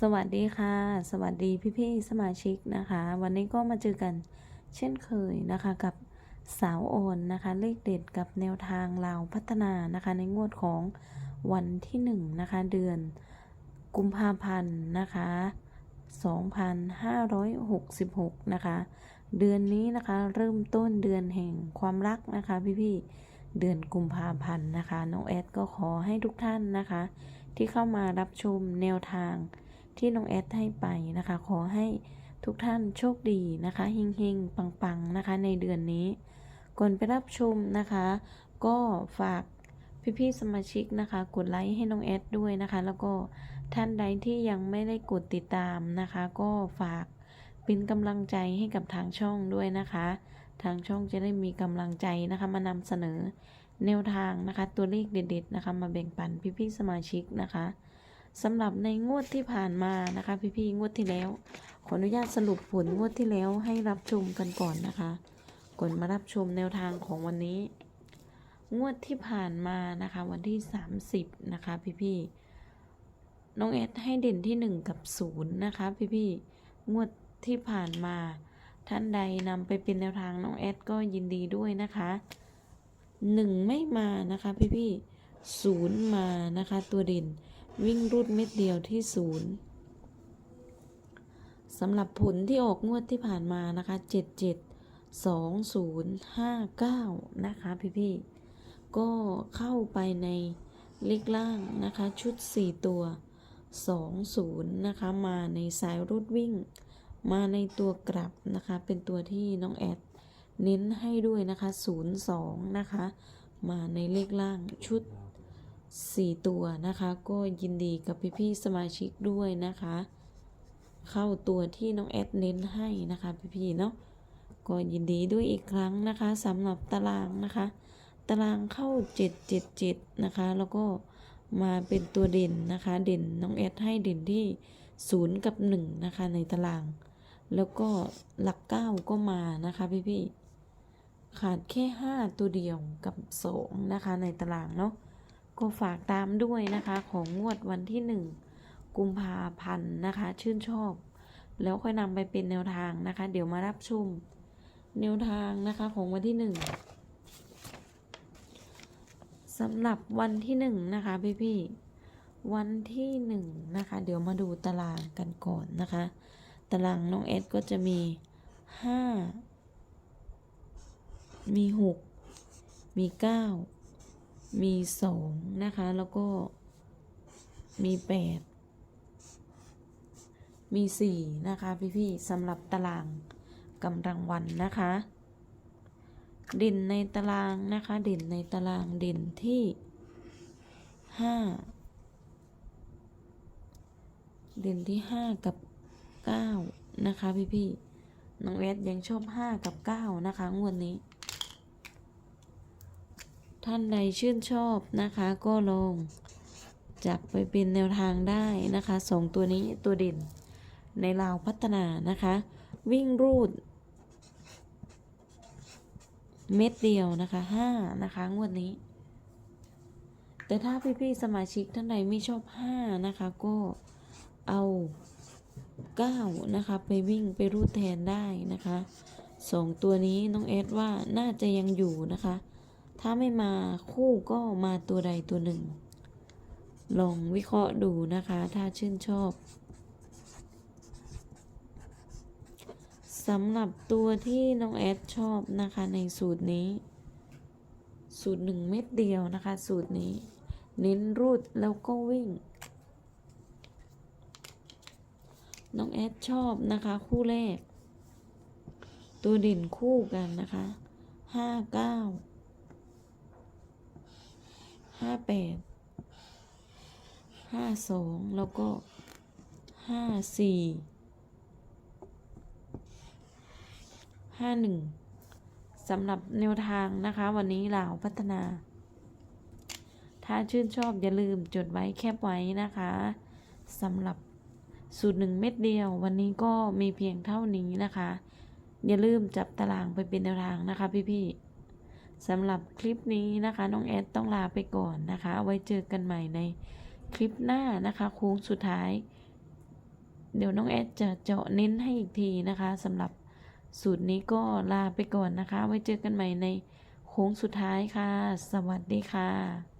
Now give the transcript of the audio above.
สวัสดีค่ะ สวัสดีพี่ๆสมาชิกนะคะ วันนี้ก็มาเจอกันเช่นเคยนะคะกับสาวโอนนะคะ เลขเด็ดกับแนวทางลาพัฒนานะคะ ในงวดของวันที่หนึ่งนะคะ เดือนกุมภาพันธ์นะคะ 2566 นะคะ เดือนนี้นะคะเริ่มต้นเดือนแห่งความรักนะคะพี่ๆเดือนกุมภาพันธ์นะคะน้องแอดก็ขอให้ทุกท่านนะคะ ที่เข้ามารับชมแนวทาง ที่น้องแอดให้ไปนะคะ ขอให้ทุกท่านโชคดีนะคะเฮงๆปังๆนะคะ ในเดือนนี้ ก่อนไปรับชมนะคะ ก็ฝากพี่ๆสมาชิกนะคะ กดไลค์ให้น้องแอดด้วยนะคะ แล้วก็ท่านใดที่ยังไม่ได้กดติดตามนะคะ ก็ฝากเป็นกำลังใจให้กับทางช่องด้วยนะคะ ทางช่องจะได้มีกำลังใจนะคะมานำเสนอแนวทางนะคะ ตัวเลขเด็ดๆนะคะ มาแบ่งปันพี่ๆสมาชิกนะคะ สำหรับในงวดที่ผ่านมานะคะ พี่ๆงวดที่แล้ว ขออนุญาตสรุปผลงวดที่แล้วให้รับชมกันก่อนนะคะก่อนมารับชมแนวทางของวันนี้ งวดที่ผ่านมานะคะ วันที่ 30 นะคะ พี่ๆน้องแอดให้เด่นที่ 1 กับ 0 นะคะ พี่ๆงวดที่ผ่านมา ท่านใดนำไปเป็นแนวทางน้องแอดก็ยินดีด้วยนะคะหนึ่งไม่มานะคะ พี่พี่ศูนย์มานะคะ ตัวเด่น วิ่งรูดเม็ดเดียวที่ศูนย์สำหรับผลที่ออกงวดที่ผ่านมานะคะเจ็ดเจ็ดสองศูนย์ห้าเก้านะคะพี่พี่ก็เข้าไปในเลขล่างนะคะ ชุดสี่ตัวสองศูนย์นะคะ มาในสายรูดวิ่ง มาในตัวกลับนะคะ เป็นตัวที่น้องแอดเน้นให้ด้วยนะคะ 02 นะคะ มาในเลขล่างชุด 4 ตัวนะคะ ก็ยินดีกับพี่ๆสมาชิกด้วยนะคะ เข้าตัวที่น้องแอดเน้นให้นะคะพี่ๆเนาะก็ยินดีด้วยอีกครั้งนะคะสำหรับตารางนะคะ ตารางเข้า 777 นะคะ แล้วก็มาเป็นตัวเด่นนะคะ เด่นน้องแอดให้เด่นที่ 0 กับ 1 นะคะในตาราง แล้วก็หลัก 9 ก็มานะคะพี่ๆขาดแค่ 5 ตัวเดียวกับ 2 นะคะในตารางเนาะ ก็ฝากตามด้วยนะคะของงวดวันที่ 1 กุมภาพันธ์นะคะ ชื่นชอบ แล้วค่อยนำไปเป็นแนวทางนะคะ เดี๋ยวมารับชมแนวทางนะคะของวันที่ 1สำหรับวันที่ 1 นะคะพี่ๆวันที่ 1 นะคะ เดี๋ยวมาดูตารางกันก่อนนะคะ ตารางน้องเอสก็จะมีห้ามีหกมีเก้า มีสองนะคะ แล้วก็มีแปดมีสี่นะคะพี่ๆสำหรับตารางกำลังวันนะคะ เด่นในตารางนะคะ เด่นในตารางเด่นที่ห้าเด่นที่ห้ากับเก้านะคะพี่ๆน้องเอสยังชอบห้ากับเก้านะคะงวดนี้ ท่านใดชื่นชอบนะคะ ก็ลองจับไปเป็นแนวทางได้นะคะสองตัวนี้ตัวเด่นในลาวพัฒนานะคะ วิ่งรูด เม็ดเดียวนะคะห้านะคะงวดนี้ แต่ถ้าพี่ๆสมาชิกท่านใดไม่ชอบห้านะคะก็เอาเก้านะคะไปวิ่งไปรูดแทนได้นะคะสองตัวนี้น้องเอสว่าน่าจะยังอยู่นะคะ ถ้าไม่มาคู่ก็มาตัวใดตัวหนึ่ง ลองวิเคราะห์ดูนะคะ ถ้าชื่นชอบสำหรับตัวที่น้องแอดชอบนะคะในสูตรนี้ สูตรหนึ่งเม็ดเดียวนะคะ สูตรนี้ เน้นรูดแล้วก็วิ่ง น้องแอดชอบนะคะคู่แรก ตัวเด่นคู่กันนะคะห้าเก้า ห้าแปดห้าสองแล้วก็ห้าสี่ห้าหนึ่งสำหรับแนวทางนะคะ วันนี้ลาวพัฒนา ถ้าชื่นชอบอย่าลืมจดไว้แคบไว้นะคะสำหรับสูตรหนึ่งเม็ดเดียว วันนี้ก็มีเพียงเท่านี้นะคะ อย่าลืมจับตารางไปเป็นแนวทางนะคะพี่ๆ สำหรับคลิปนี้นะคะ น้องแอดต้องลาไปก่อนนะคะ ไว้เจอกันใหม่ในคลิปหน้านะคะโค้งสุดท้าย เดี๋ยวน้องแอดจะเจาะเน้นให้อีกทีนะคะสำหรับสูตรนี้ก็ลาไปก่อนนะคะ ไว้เจอกันใหม่ในโค้งสุดท้ายค่ะ สวัสดีค่ะ